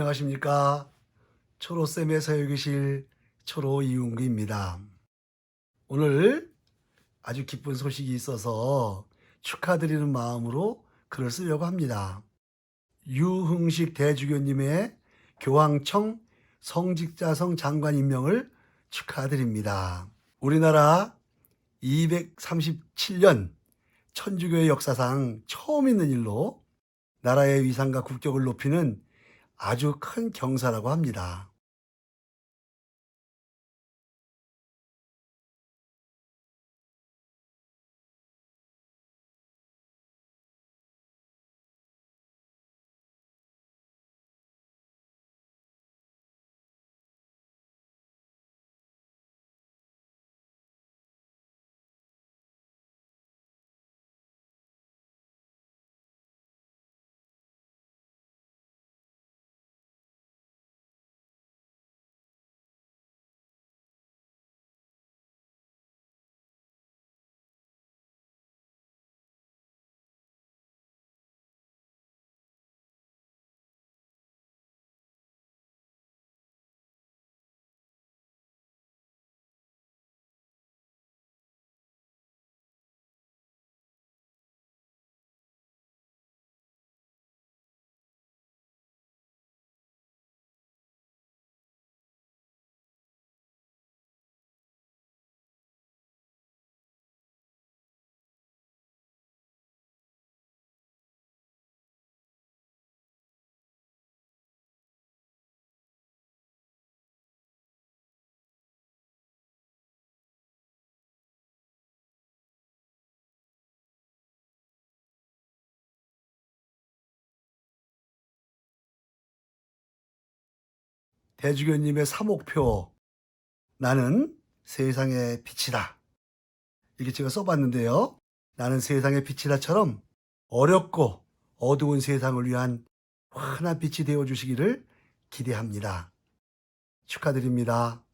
안녕하십니까. 초로쌤의 서유기실 초로 이웅기입니다. 오늘 아주 기쁜 소식이 있어서 축하드리는 마음으로 글을 쓰려고 합니다. 유흥식 대주교님의 교황청 성직자성 장관 임명을 축하드립니다. 우리나라 237년 천주교의 역사상 처음 있는 일로 나라의 위상과 국격을 높이는 아주 큰 경사라고 합니다. 대주교님의 사목표 나는 세상의 빛이다. 이렇게 제가 써봤는데요. 나는 세상의 빛이다처럼 어렵고 어두운 세상을 위한 환한 빛이 되어 주시기를 기대합니다. 축하드립니다.